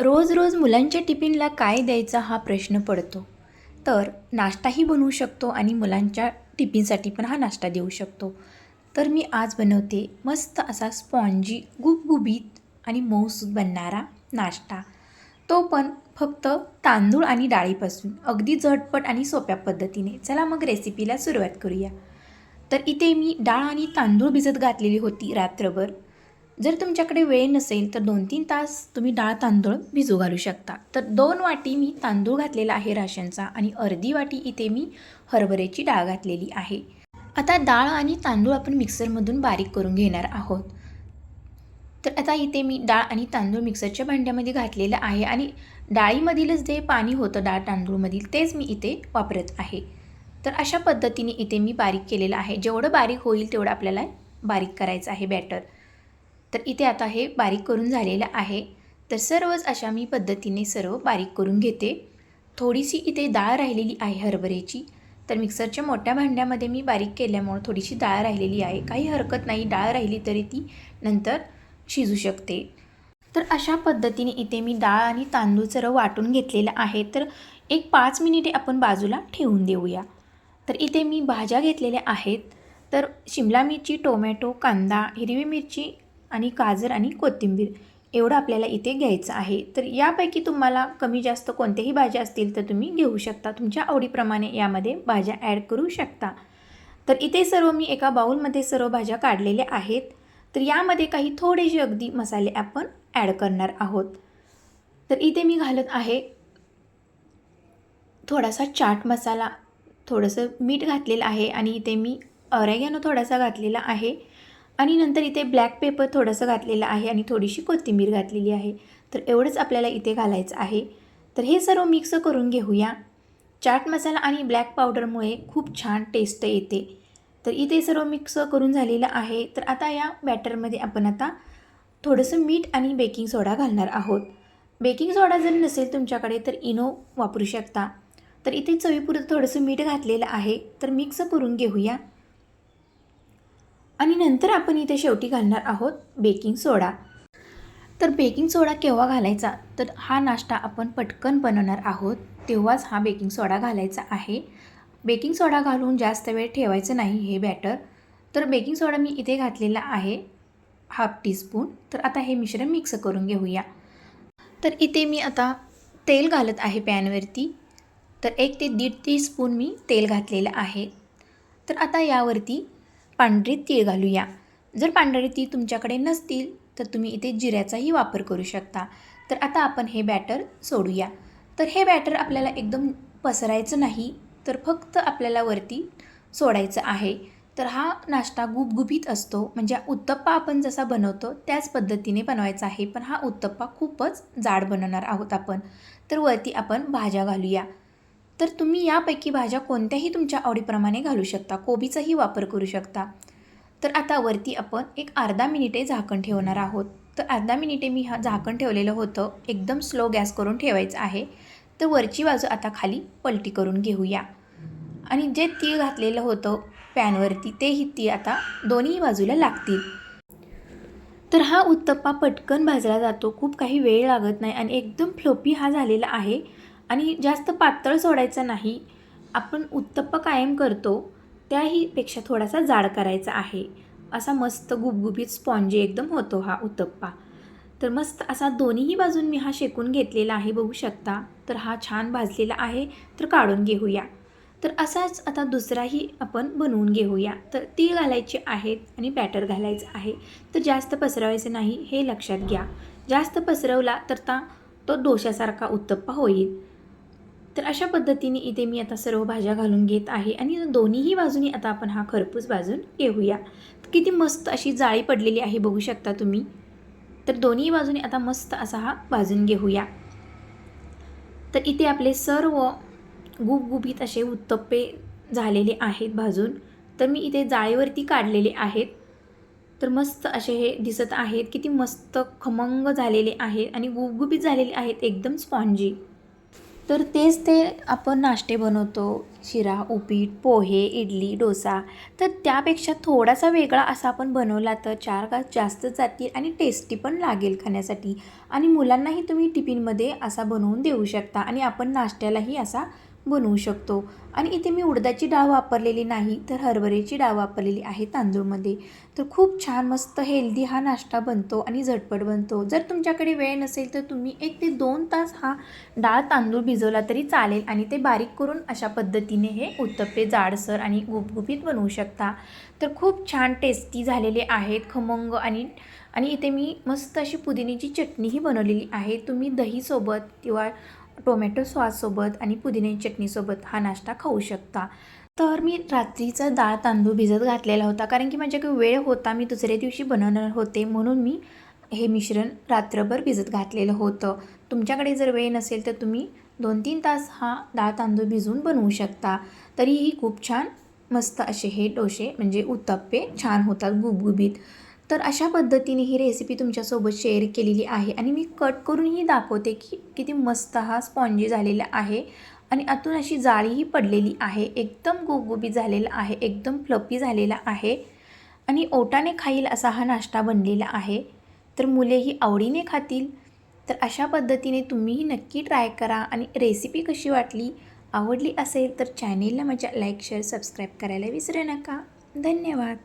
रोज रोज मुलांच्या टिफिनला काय द्यायचा हा प्रश्न पडतो. तर नाश्ताही बनवू शकतो आणि मुलांच्या टिफिनसाठी पण हा नाश्ता देऊ शकतो. तर मी आज बनवते मस्त असा स्पॉन्जी गुबगुबीत आणि मऊसूद बनणारा नाश्ता. तो पण फक्त तांदूळ आणि डाळीपासून. अगदी झटपट आणि सोप्या पद्धतीने. चला मग रेसिपीला सुरुवात करूया. तर इथे मी डाळ आणि तांदूळ भिजत घातलेली होती रात्रभर. जर तुमच्याकडे वेळ नसेल तर दोन तीन तास तुम्ही डाळ तांदूळ भिजू घालू शकता. तर दोन वाटी मी तांदूळ घातलेला आहे राशनचा आणि अर्धी वाटी इथे मी हरभऱ्याची डाळ घातलेली आहे. आता डाळ आणि तांदूळ आपण मिक्सरमधून बारीक करून घेणार आहोत. तर आता इथे मी डाळ आणि तांदूळ मिक्सरच्या भांड्यामध्ये घातलेलं आहे आणि डाळीमधीलच जे पाणी होतं डाळ तांदूळमधील तेच मी इथे वापरत आहे. तर अशा पद्धतीने इथे मी बारीक केलेलं आहे. जेवढं बारीक होईल तेवढं आपल्याला बारीक करायचं आहे बॅटर. तर इथे आता हे बारीक करून झालेलं आहे. तर सर्वच अशा मी पद्धतीने सर्व बारीक करून घेते. थोडीशी इथे डाळ राहिलेली आहे हरभऱ्याची. तर मिक्सरच्या मोठ्या भांड्यामध्ये मी बारीक केल्यामुळं थोडीशी डाळ राहिलेली आहे. काही हरकत नाही डाळ राहिली तरी ती नंतर शिजू शकते. तर अशा पद्धतीने इथे मी डाळ आणि तांदूळ सर्व वाटून घेतलेलं आहे. तर एक पाच मिनिटे आपण बाजूला ठेवून देऊया. तर इथे मी भाज्या घेतलेल्या आहेत. तर शिमला मिरची टोमॅटो कांदा हिरवी मिरची आणि गाजर आणि कोथिंबीर एवढं आपल्याला इथे घ्यायचं आहे. तर यापैकी तुम्हाला कमी जास्त कोणत्याही भाज्या असतील तर तुम्ही घेऊ शकता. तुमच्या आवडीप्रमाणे यामध्ये भाज्या ॲड करू शकता. तर इथे सर्व मी एका बाऊलमध्ये सर्व भाज्या काढलेल्या आहेत. तर यामध्ये काही थोडेसे अगदी मसाले आपण ॲड करणार आहोत. तर इथे मी घालत आहे थोडासा चाट मसाला. थोडंसं मीठ घातलेलं आहे आणि इथे मी ऑरेगॅनो थोडासा घातलेला आहे. आणि नंतर इथे ब्लॅक पेपर थोडंसं घातलेलं आहे आणि थोडीशी कोथिंबीर घातलेली आहे. तर एवढंच आपल्याला इथे घालायचं आहे. तर हे सर्व मिक्स करून घेऊया. चाट मसाला आणि ब्लॅक पावडरमुळे खूप छान टेस्ट येते. तर इथे सर्व मिक्स करून झालेलं आहे. तर आता या बॅटरमध्ये आपण आता थोडंसं मीठ आणि बेकिंग सोडा घालणार आहोत. बेकिंग सोडा जर नसेल तुमच्याकडे तर इनो वापरू शकता. तर इथे चवीपुरतं थोडंसं मीठ घातलेलं आहे. तर मिक्स करून घेऊया. आणि नंतर आपण इथे शेवटी घालणार आहोत बेकिंग सोडा. तर बेकिंग सोडा केव्हा घालायचा? तर हा नाश्ता आपण पटकन बनवणार आहोत. तेव्हाच हा बेकिंग सोडा घालायचा आहे. बेकिंग सोडा घालून जास्त वेळ ठेवायचं नाही हे बॅटर. तर बेकिंग सोडा मी इथे घातलेला आहे हाफ टीस्पून. तर आता हे मिश्रण मिक्स करून घेऊया. तर इथे मी आता तेल घालत आहे पॅनवरती. तर एक ते दीड टीस्पून मी तेल घातलेलं आहे. तर आता यावरती पांढरी तीळ घालूया. जर पांढरी तीळ तुमच्याकडे नसतील तर तुम्ही इथे जिऱ्याचाही वापर करू शकता. तर आता आपण हे बॅटर सोडूया. तर हे बॅटर आपल्याला एकदम पसरायचं नाही तर फक्त आपल्याला वरती सोडायचं आहे. तर हा नाश्ता गुबगुबीत असतो. म्हणजे उत्तप्पा आपण जसा बनवतो त्याच पद्धतीने बनवायचा आहे. पण हा उत्तप्पा खूपच जाड बनवणार आहोत आपण. तर वरती आपण भाज्या घालूया. तर तुम्ही यापैकी भाज्या कोणत्याही तुमच्या आवडीप्रमाणे घालू शकता. कोबीचाही वापर करू शकता. तर आता वरती आपण एक अर्धा मिनिटे झाकण ठेवणार आहोत. तर अर्धा मिनिटे मी हा झाकण ठेवलेलं होतं. एकदम स्लो गॅस करून ठेवायचं आहे. तर वरची बाजू आता खाली पलटी करून घेऊया. आणि जे तीळ घातलेलं होतं पॅनवरती तेही तीळ आता दोन्ही बाजूला लागतील. तर हा उत्तप्पा पटकन भाजला जातो. खूप काही वेळ लागत नाही आणि एकदम फ्लोपी हा झालेला आहे. आणि जास्त पातळ सोडायचा नाही. आपण उत्तप्पा कायम करतो त्याहीपेक्षा थोडासा जाड करायचा आहे. असा मस्त गुबगुबीत स्पॉन्जी एकदम होतो हा उत्तप्पा. तर मस्त असा दोन्हीही बाजून मी हा शेकून घेतलेला आहे बघू शकता. तर हा छान भाजलेला आहे तर काढून घेऊया. तर असाच आता दुसराही आपण बनवून घेऊया. तर तीळ घालायचे आहेत आणि बॅटर घालायचं आहे. तर जास्त पसरवायचं नाही हे लक्षात घ्या. जास्त पसरवला तर ता तो डोशासारखा उत्तप्पा होईल. तर अशा पद्धतीने इथे मी आता सर्व भाज्या घालून घेत आहे आणि दोन्हीही बाजूनी आता आपण हा खरपूस भाजून घेऊया. किती मस्त अशी जाळी पडलेली आहे बघू शकता तुम्ही. तर दोन्ही बाजूने आता मस्त असा हा भाजून घेऊया. तर इथे आपले सर्व गुबगुबीत असे उत्तप्पे झालेले आहेत भाजून. तर मी इथे जाळीवरती काढलेले आहेत. तर मस्त असे हे दिसत आहेत. किती मस्त खमंग झालेले आहेत आणि गुबगुबीत झालेले आहेत एकदम स्पॉन्जी. तर तेच ते आपण नाश्ते बनवतो. शिरा उपीट पोहे इडली डोसा. तर त्यापेक्षा थोडासा वेगळा असा आपण बनवला तर चार का जास्त जातील आणि टेस्टी पण लागेल खाण्यासाठी. आणि मुलांनाही तुम्ही टिफिनमध्ये असा बनवून देऊ शकता आणि आपण नाश्त्यालाही असा बनवू शकतो. आणि इथे मी उडदाची डाळ वापरलेली नाही तर हरभऱ्याची डाळ वापरलेली आहे तांदूळमध्ये. तर खूप छान मस्त हेल्दी हा नाश्ता बनतो आणि झटपट बनतो. जर तुमच्याकडे वेळ नसेल तर तुम्ही एक ते दोन तास हा डाळ तांदूळ भिजवला तरी चालेल आणि ते बारीक करून अशा पद्धतीने हे उत्तप्पे जाडसर आणि गुपगुपीत बनवू शकता. तर खूप छान टेस्टी झालेले आहेत खमंग आणि आणि इथे मी मस्त अशी पुदिन्याची चटणीही बनवलेली आहे. तुम्ही दहीसोबत किंवा टोमॅटो सॉससोबत आणि पुदिन्याची चटणीसोबत हा नाश्ता खाऊ शकता. तर मी रात्रीचा डाळ तांदूळ भिजत घातलेला होता कारण की माझ्याकडे वेळ होता मी दुसऱ्या दिवशी बनवणार होते म्हणून मी हे मिश्रण रात्रभर भिजत घातलेलं होतं. तुमच्याकडे जर वेळ नसेल तर तुम्ही दोन तीन तास हा डाळ तांदूळ भिजून बनवू शकता. तरीही खूप छान मस्त असे हे डोसे म्हणजे उत्तप्पे छान होतात गुबगुबीत. तर अशा पद्धतीने ही रेसिपी तुमच्यासोबत शेअर केलेली आहे. आणि मी कट करूनही दाखवते की किती मस्त हा स्पॉन्जी झालेला आहे. आणि आतून अशी जाळीही पडलेली आहे. एकदम गुबगुबी झालेला आहे. एकदम फ्लपी झालेला आहे. आणि ओटाने खाईल असा हा नाश्ता बनलेला आहे. तर मुलेही आवडीने खातील. तर अशा पद्धतीने तुम्हीही नक्की ट्राय करा. आणि रेसिपी कशी वाटली आवडली असेल तर चॅनेलला माझ्या लाईक शेअर सबस्क्राईब करायला विसरू नका. धन्यवाद.